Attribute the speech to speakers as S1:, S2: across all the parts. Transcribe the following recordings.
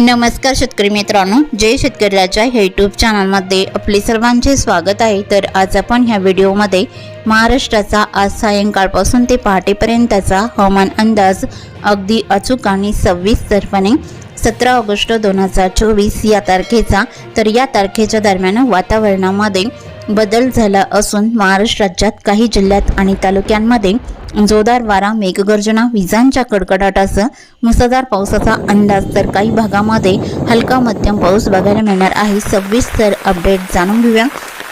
S1: नमस्कार शेतकरी मित्रांनो जय शेतकरी राजा यूट्यूब चॅनलमध्ये आपले सर्वांचे स्वागत आहे. तर आज आपण ह्या व्हिडिओमध्ये महाराष्ट्राचा आज सायंकाळपासून ते पहाटेपर्यंतचा हवामान अंदाज अगदी अचूक आणि सविस्तरपणे सतरा ऑगस्ट दोन हजार चोवीस या तारखेचा. तर या तारखेच्या दरम्यान वातावरणामध्ये बदल झाला असून महाराष्ट्र राज्यात काही जिल्ह्यात आणि तालुक्यांमध्ये जोरदार वारा मेघगर्जना विजांच्या कडकडाटासह मुसळधार पावसाचा अंदाज. तर काही भागामध्ये हलका मध्यम पाऊस बघायला मिळणार आहे. सविस्तर अपडेट जाणून घेऊया.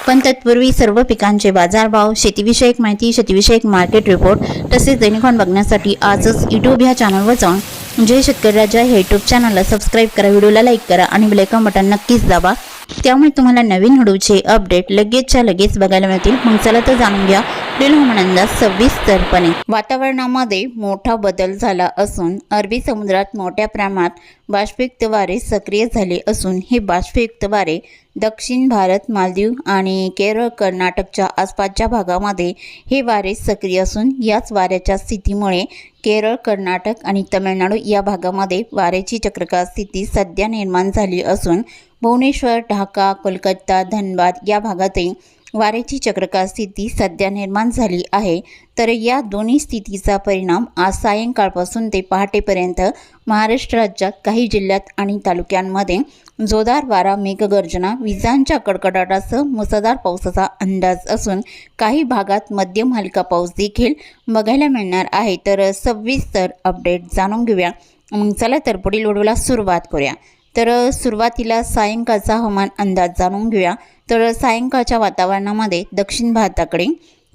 S1: पण तत्पूर्वी सर्व पिकांचे बाजारभाव शेतीविषयक माहिती शेतीविषयक मार्केट रिपोर्ट तसेच दैनिकॉन बघण्यासाठी आजच यूट्यूब ह्या चॅनलवर जाऊन जय शेतकरी राजा हे यूट्यूब चॅनलला सबस्क्राईब करा व्हिडिओला लाईक करा आणि बेलायकॉन बटन नक्कीच दाबा. त्यामुळे तुम्हाला नवीन हळूचे अपडेट लगेचच्या लगेच बघायला मिळतील. मग चला तर जाणून घ्या पुढील हवामानांदाज सविस्तरपणे वातावरणामध्ये मोठा बदल झाला असून अरबी समुद्रात मोठ्या प्रमाणात बाष्पयुक्त वारे सक्रिय झाले असून हे बाष्पयुक्त वारे दक्षिण भारत मालदीव आणि केरळ कर्नाटकच्या आसपासच्या भागामध्ये हे वारे सक्रिय असून याच वाऱ्याच्या स्थितीमुळे केरळ कर्नाटक आणि तमिळनाडू या भागामध्ये वाऱ्याची चक्रकार स्थिती सध्या निर्माण झाली असून भुवनेश्वर ढाका कोलकाता धनबाद या भागातही वाऱ्याची चक्रकार स्थिती सध्या निर्माण झाली आहे. तर या दोन्ही स्थितीचा परिणाम आज सायंकाळपासून ते पहाटेपर्यंत महाराष्ट्र राज्यात काही जिल्ह्यात आणि तालुक्यांमध्ये जोरदार वारा मेघगर्जना विजांच्या कडकडाटासह मुसळधार पावसाचा अंदाज असून काही भागात मध्यम हलका पाऊस देखील बघायला मिळणार आहे. तर सविस्तर अपडेट जाणून घेऊया. मग चला तर पुढील व्हिडिओला सुरुवात करूया. तर सुरुवातीला सायंकाळचा हवामान अंदाज जाणून घेऊया. तर सायंकाळच्या वातावरणामध्ये दक्षिण भारताकडे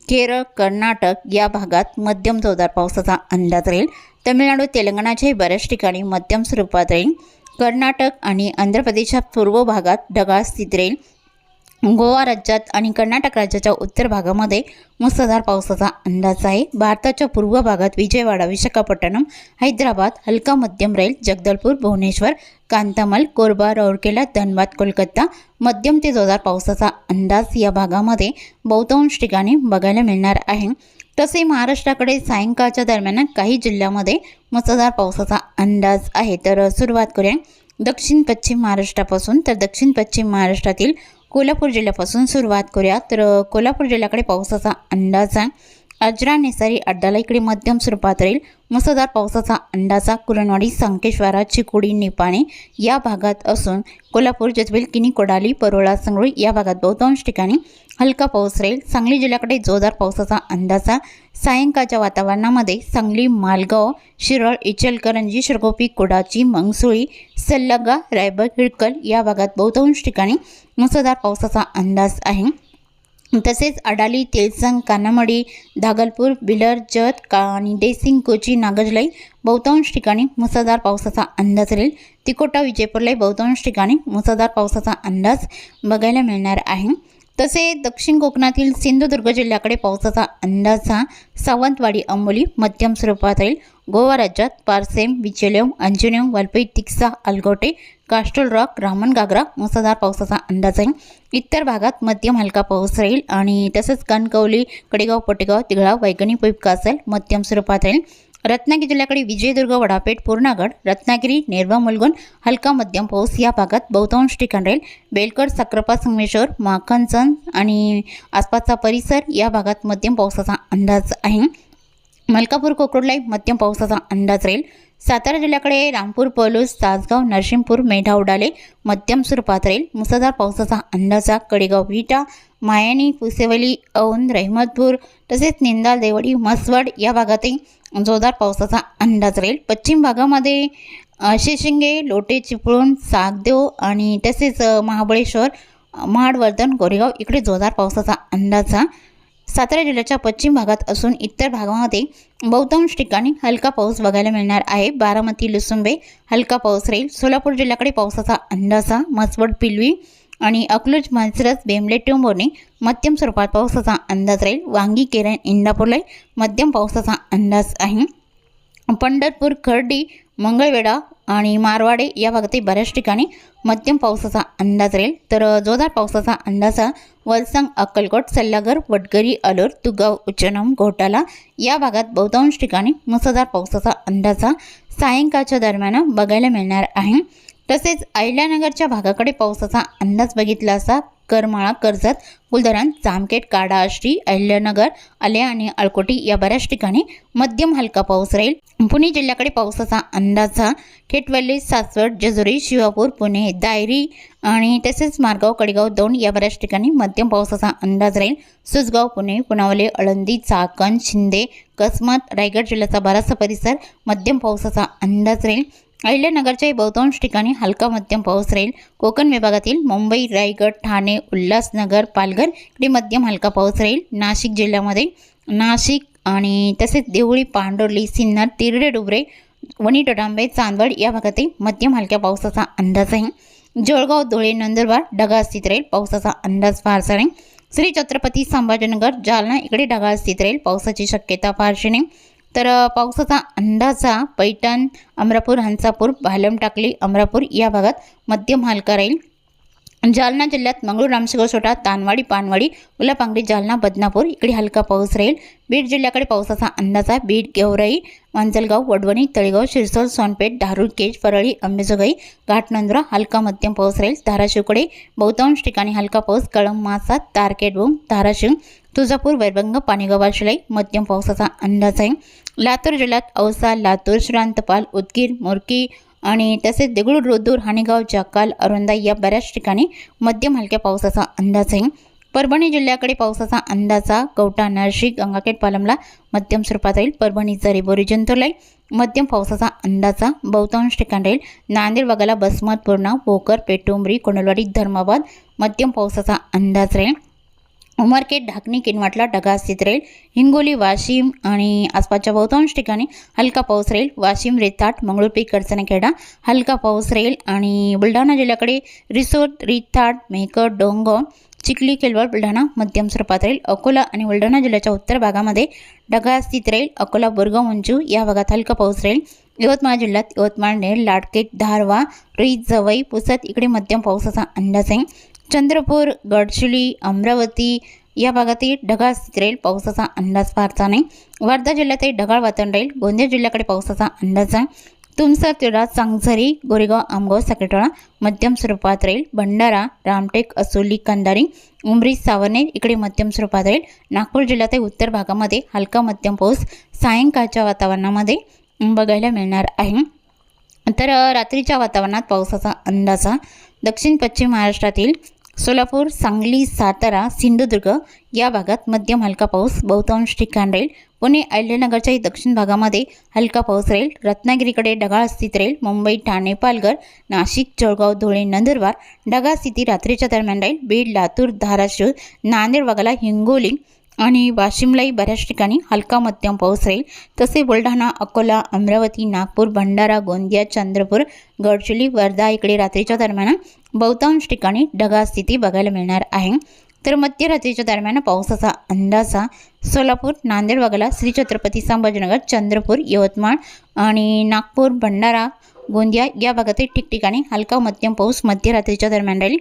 S1: केरळ कर्नाटक या भागात मध्यम जोरदार पावसाचा अंदाज राहील. तमिळनाडू तेलंगणाच्याही बऱ्याच ठिकाणी मध्यम स्वरूपात राहील. कर्नाटक आणि आंध्र प्रदेशच्या पूर्व भागात ढगाळ स्थित राहील. गोवा राज्यात आणि कर्नाटक राज्याच्या उत्तर भागामध्ये मुसळधार पावसाचा अंदाज आहे. भारताच्या पूर्व भागात विजयवाडा विशाखापट्टणम हैदराबाद हलका मध्यम राहील जगदलपूर भुवनेश्वर कांतामल कोरबा राऊरकेला धनबाद कोलकाता मध्यम ते जोरदार पावसाचा अंदाज या भागामध्ये बहुतांश ठिकाणी बघायला मिळणार आहे. तसे महाराष्ट्राकडे सायंकाळच्या दरम्यान काही जिल्ह्यामध्ये मुसळधार पावसाचा अंदाज आहे. तर सुरुवात करूया दक्षिण पश्चिम महाराष्ट्रापासून. तर दक्षिण पश्चिम महाराष्ट्रातील कोल्हापूर जिल्ह्यापासून सुरुवात करूया. तर कोल्हापूर जिल्ह्याकडे पावसाचा अंदाज आहे. अजरा नेसारी अड्डाला इकडे मध्यम स्वरूपात राहील. मुसळधार पावसाचा अंदाजा कुरणवाडी संकेश्वरा चिकोडी निपाणे या भागात असून कोल्हापूर जजवेल किनी कोडाली परोळा संगळी या भागात बहुतांश ठिकाणी हलका पाऊस राहील. सांगली जिल्ह्याकडे जोरदार पावसाचा अंदाजा. सायंकाळच्या वातावरणामध्ये सांगली मालगाव शिरळ इचलकरंजी शिरगोपी कोडाची मंगसुळी सल्लगा रायबळ हिळकल या भागात बहुतांश ठिकाणी मुसळधार पावसाचा अंदाज आहे. तसेच अडाली तेलसंग कानामडी धागलपूर बिलर जत का आणि डेसिंग कोची नागजलाई बहुतांश ठिकाणी मुसळधार पावसाचा अंदाज राहील. तिकोटा विजयपूरलाही बहुतांश ठिकाणी मुसळधार पावसाचा अंदाज बघायला मिळणार आहे. तसे दक्षिण कोकणातील सिंधुदुर्ग जिल्ह्याकडे पावसाचा अंदाज हा सावंतवाडी अंबोली मध्यम स्वरूपात राहील. गोवा राज्यात पारसेम विचेलेम अंजुनेम वालपई तिक्सा अलगोटे कास्टल रॉक रामन गागरा मुसळधार पावसाचा अंदाज आहे. इतर भागात मध्यम हलका पाऊस राहील आणि तसंच कणकवली कडेगाव पटेगाव तिघळा वैगणी पैपका असेल मध्यम स्वरूपात राहील. रत्नागिरी जिल्ह्याकडे विजयदुर्ग वडापेठ पूर्णागड रत्नागिरी नेरवा मुलगुन हलका मध्यम पाऊस या भागात बहुतांश ठिकाण राहील. बेलकड साक्रपा संगमेश्वर माखनचंद आणि आसपासचा परिसर या भागात मध्यम पावसाचा अंदाज आहे. मलकापूर कोकरोडलाही मध्यम पावसाचा अंदाज राहील. सातारा जिल्ह्याकडे रामपूर पलूस तासगाव नरसिंहपूर मेढा उडाले मध्यम स्वरूपात राहील. मुसळधार पावसाचा अंदाजा कडेगाव विटा मायानी पुसेवली औंध रहमतपूर तसेच निंदाल देवडी मसवड या भागातही जोरदार पावसाचा अंदाज राहील. पश्चिम भागामध्ये अ, शेशिंगे लोटे चिपळूण सागदेव आणि तसेच महाबळेश्वर माडवर्धन महाडवर्धन गोरेगाव इकडे जोरदार पावसाचा अंदाजा सातारा जिल्ह्याच्या पश्चिम भागात असून इतर भागामध्ये बहुतांश ठिकाणी हलका पाऊस बघायला मिळणार आहे. बारामती लुसुंबे हलका पाऊस राहील. सोलापूर जिल्ह्याकडे पावसाचा अंदाजा मसवड पिलवी आणि अकलूज मानसरस बेमले टेंबोर्णी मध्यम स्वरूपात पावसाचा अंदाज राहील. वांगी केरण इंदापूरला मध्यम पावसाचा अंदाज आहे. पंढरपूर खर्डी मंगळवेढा आणि मारवाडे या भागातही बऱ्याच ठिकाणी मध्यम पावसाचा अंदाज राहील. तर जोरदार पावसाचा अंदाजा वलसंग अक्कलकोट सल्लागर वडगरी अलोर तुगाव उच्चनम घोटाला या भागात बहुतांश ठिकाणी मुसळधार पावसाचा अंदाजा सायंकाळच्या दरम्यान बघायला मिळणार आहे. तसेच अहिल्यानगरच्या भागाकडे पावसाचा अंदाज बघितला असा करमाळा कर्जत गुलधरण जामखेड काडा आष्टी अहिल्यानगर आल्या आणि अळकोटी या बऱ्याच ठिकाणी मध्यम हलका पाऊस राहील. पुणे जिल्ह्याकडे पावसाचा अंदाज हा खेटवल्ली सासवड जेजुरी शिवापूर पुणे दायरी आणि तसेच मारगाव कडेगाव दोन या बऱ्याच ठिकाणी मध्यम पावसाचा अंदाज राहील. सुसगाव पुणे पुनावले अळंदी चाकण शिंदे कसमत रायगड जिल्ह्याचा बराचसा परिसर मध्यम पावसाचा अंदाज राहील. अहिल्यानगरच्याही बहुतांश ठिकाणी हलका मध्यम पाऊस राहील. कोकण विभागातील मुंबई रायगड ठाणे उल्हासनगर पालघर इकडे मध्यम हलका पाऊस राहील. नाशिक जिल्ह्यामध्ये नाशिक आणि तसेच देवळी पांडोर्ली सिन्नर तिरडे डुबरे वणी टोटांबे चांदवड या भागातही मध्यम हलक्या पावसाचा अंदाज आहे. जळगाव धुळे नंदुरबार ढगाळ स्थित राहील. पावसाचा अंदाज फारसा नाही. श्री छत्रपती संभाजीनगर जालना इकडे ढगाळ स्थित राहील. पावसाची शक्यता फारशी नाही. तर पावसाचा अंदाजा पैठण अमरापूर हंसापूर भालम टाकली अमरापूर या भागात मध्यम हलका राहील. जालना जिल्ह्यात मंगळूर रामशिगाव तानवाडी पानवाडी उलापांगडी जालना बदनापूर इकडे हलका पाऊस राहील. बीड जिल्ह्याकडे पावसाचा अंदाज आहे. बीड गेवराई मांजलगाव वडवणी तळेगाव शिरसोल सोनपेठ धारूर केज परळी अंबेजोगाई घाटनंदुरा हलका मध्यम पाऊस राहील. धाराशिवकडे बहुतांश ठिकाणी हलका पाऊस. कळंब मासा तारकेडबोम धाराशिव तुळजापूर वैरभंग पाणीगाव शिलाई मध्यम पावसाचा अंदाज आहे. लातूर जिल्ह्यात औसा लातूर श्रांतपाल उदगीर मोरकी आणि तसेच देगलूर रोदूर हाणेगाव जाकाल अरुंदा या बऱ्याच ठिकाणी मध्यम हलक्या पावसाचा अंदाज आहे. परभणी जिल्ह्याकडे पावसाचा अंदाजा कवटा नाशिक गंगाखेड पालमला मध्यम स्वरूपात राहील. परभणीचा रेबोरी जंतुलाई मध्यम पावसाचा अंदाजा बहुतांश ठिकाण राहील. नांदेड वगाला बसमत पूर्णा भोकर पेटुंबरी कोंडलवाडी धर्माबाद मध्यम पावसाचा अंदाज राहील. उमरखेड ढाकणी किनवाटला ढगास्थित राहील हिंगोली वाशिम आणि आसपासच्या बहुतांश ठिकाणी हलका पाऊस राहील वाशिम रेताट मंगळूरपीक कडचणखेडा हलका पाऊस राहील आणि बुलढाणा जिल्ह्याकडे रिसोड रिताट मेहकर डोंगो चिखली केलवड बुलढाणा मध्यम स्वरूपात राहील अकोला आणि बुलढाणा जिल्ह्याच्या उत्तर भागामध्ये ढगास्थित राहील अकोला बुरगाव मंजू या भागात हलका पाऊस राहील यवतमाळ जिल्ह्यात यवतमाळ नेर लाडकेट धारवा रीत जवई पुसद इकडे मध्यम पावसाचा अंदाज आहे. चंद्रपूर गडचिली अमरावती या भागातही ढगाळ स्थिती राहील पावसाचा अंदाज फारसा नाही. वर्धा जिल्ह्यातही ढगाळ वातावरण राहील. गोंदिया जिल्ह्याकडे पावसाचा अंदाज आहे. तुमसर तिडा सांगझरी गोरेगाव आमगाव साकेटोळा मध्यम स्वरूपात राहील. भंडारा रामटेक असोली कंदारी उमरी सावनेर इकडे मध्यम स्वरूपात राहील. नागपूर जिल्ह्यातही उत्तर भागामध्ये हलका मध्यम पाऊस सायंकाळच्या वातावरणामध्ये बघायला मिळणार आहे. तर रात्रीच्या वातावरणात पावसाचा अंदाजा दक्षिण पश्चिम महाराष्ट्रातील सोलापूर सांगली सातारा सिंधुदुर्ग या भागात मध्यम हलका पाऊस बहुतांश ठिकाण राहील पुणे अहिल्यानगरच्याही दक्षिण भागामध्ये हलका पाऊस राहील रत्नागिरीकडे ढगाळ स्थित राहील मुंबई ठाणे पालघर नाशिक जळगाव धुळे नंदुरबार ढगाळ स्थिती रात्रीच्या दरम्यान राहील बीड लातूर धाराशिव नांदेड वगळा हिंगोली आणि वाशिमलाही बऱ्याच ठिकाणी हलका मध्यम पाऊस राहील. तसे बुलढाणा अकोला अमरावती नागपूर भंडारा गोंदिया चंद्रपूर गडचिरोली वर्धा इकडे रात्रीच्या दरम्यान बहुतांश ठिकाणी ढगा स्थिती बघायला मिळणार आहे. तर मध्यरात्रीच्या दरम्यान पावसाचा अंदाजा सोलापूर नांदेड वगळा श्री छत्रपती संभाजीनगर चंद्रपूर यवतमाळ आणि नागपूर भंडारा गोंदिया या भागातील ठिकठिकाणी हलका मध्यम पाऊस मध्यरात्रीच्या दरम्यान राहील.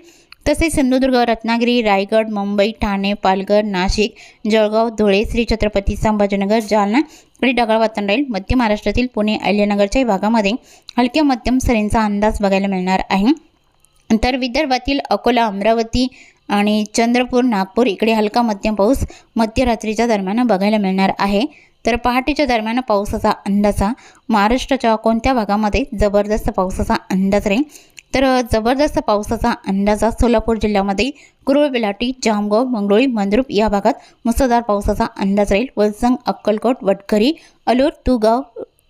S1: तसेच सिंधुदुर्ग रत्नागिरी रायगड मुंबई ठाणे पालघर नाशिक जळगाव धुळे श्री छत्रपती संभाजीनगर जालना आणि ढगाळ वातावरण राहील. मध्य महाराष्ट्रातील पुणे अहिल्यानगरच्या भागामध्ये हलक्या मध्यम सरींचा अंदाज बघायला मिळणार आहे. तर विदर्भातील अकोला अमरावती आणि चंद्रपूर नागपूर इकडे हलका मध्यम पाऊस मध्यरात्रीच्या दरम्यान बघायला मिळणार आहे. तर पहाटेच्या दरम्यान पावसाचा हा महाराष्ट्राच्या कोणत्या भागामध्ये जबरदस्त पावसाचा अंदाज राहील? तर जबरदस्त पावसाचा अंदाज आज सोलापूर जिल्ह्यामध्ये कुरुळ बेलाटी जामगाव मंगळुळी मंद्रुप या भागात मुसळधार पावसाचा अंदाज राहील. वलसंग अक्कलकोट वटखरी अलूर तुगाव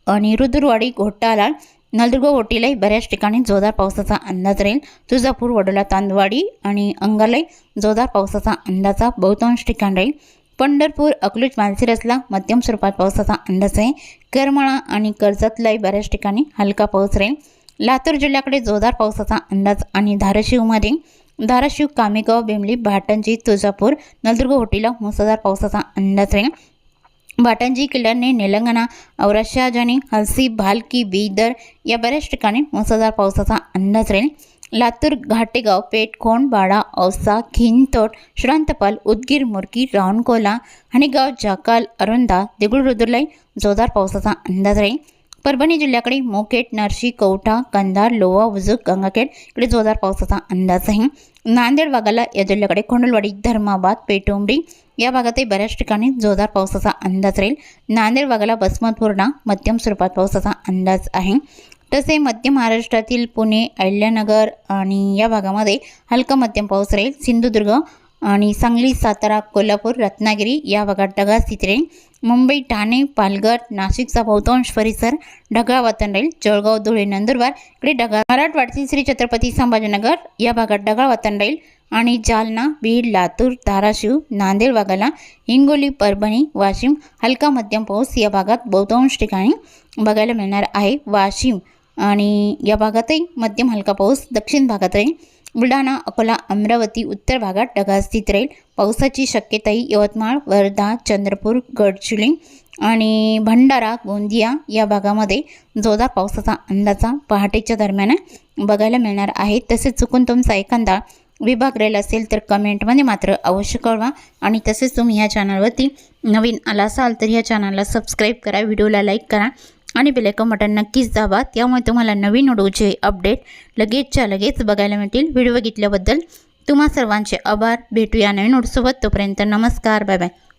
S1: आणि रुद्रवाडी घोटाळा नलदुर्ग ओटीलाही बऱ्याच ठिकाणी जोरदार पावसाचा अंदाज राहील. तुळजापूर वडोला तांदवाडी आणि अंगालाई जोरदार पावसाचा अंदाजा बहुतांश ठिकाण राहील. पंढरपूर अकलूज मानसिरसला मध्यम स्वरूपात पावसाचा अंदाज आहे. करमाळा आणि कर्जतलाही बऱ्याच ठिकाणी हलका पाऊस राहील. लातूर जिल्ह्याकडे जोरदार पावसाचा अंदाज आणि धाराशिवमध्ये धाराशिव कामेगाव बेमली भाटंजी तुळजापूर नलदुर्ग होटीला मुसळधार पावसाचा अंदाज आहे. भाटणजी किल्ल्याने निलंगणा औरशाजनी हलसी भालकी बीदर या बऱ्याच ठिकाणी मुसळधार पावसाचा अंदाज राहील लातूर घाटेगाव पेठकोण बाडा औसा खिंतोट श्रांतपाल उदगीर मुरकी रावणकोला हणीगाव जाकाल अरुंदा देगुळ रुदुरलाई जोरदार पावसाचा अंदाज राहील परभणी जिल्ह्याकडे मोकेट नरशी कवठा कंधार लोवा उजूक गंगाखेड इकडे जोरदार पावसाचा अंदाज आहे. नांदेड भागाला या जिल्ह्याकडे खोंडलवाडी धर्माबाद पेटोंबडी या भागातही बऱ्याच ठिकाणी जोरदार पावसाचा अंदाज राहील. नांदेड भागाला बसमतपूर्णा मध्यम स्वरूपात पावसाचा अंदाज आहे. तसे मध्य महाराष्ट्रातील पुणे अहिल्यानगर आणि या भागामध्ये हलका मध्यम पाऊस राहील. सिंधुदुर्ग आणि सांगली सातारा कोल्हापूर रत्नागिरी या भागात ढगाळ स्थिती राहील. मुंबई ठाणे पालघर नाशिकचा बहुतांश परिसर ढगाळ वातावरण राहील. जळगाव धुळे नंदुरबार इकडे ढगाळ. मराठवाड्यातील श्री छत्रपती संभाजीनगर या भागात ढगाळ वातावरण राहील. आणि जालना बीड लातूर धाराशिव नांदेड भागाला हिंगोली परभणी वाशिम हलका मध्यम पाऊस या भागात बहुतांश ठिकाणी बघायला मिळणार आहे. वाशिम आणि या भागातही मध्यम हलका पाऊस दक्षिण भागात राहील. बुलढाणा अकोला अमरावती उत्तर भागात ढगाळ स्थित राहील. पावसाची शक्यताही यवतमाळ वर्धा चंद्रपूर गडचिरोली आणि भंडारा गोंदिया या भागामध्ये जोरदार पावसाचा अंदाजा पहाटेच्या दरम्यान बघायला मिळणार आहे. तसेच चुकून तुमचा एखादा विभाग रेल असेल तर कमेंटमध्ये मात्र अवश्य कळवा. आणि तसेच तुम्ही या चॅनलवरती नवीन आला असाल तर या चॅनलला सबस्क्राईब करा. व्हिडिओला लाईक करा. आणि बेलायकन बटन नक्कीच दाबा त्यामुळे तुम्हाला नवीन व्हिडिओचे अपडेट लगेचच्या लगेच बघायला मिळतील. व्हिडिओ बघितल्याबद्दल तुम्हा सर्वांचे आभार. भेटूया नवीन व्हिडिओसोबत. तोपर्यंत नमस्कार. Bye bye.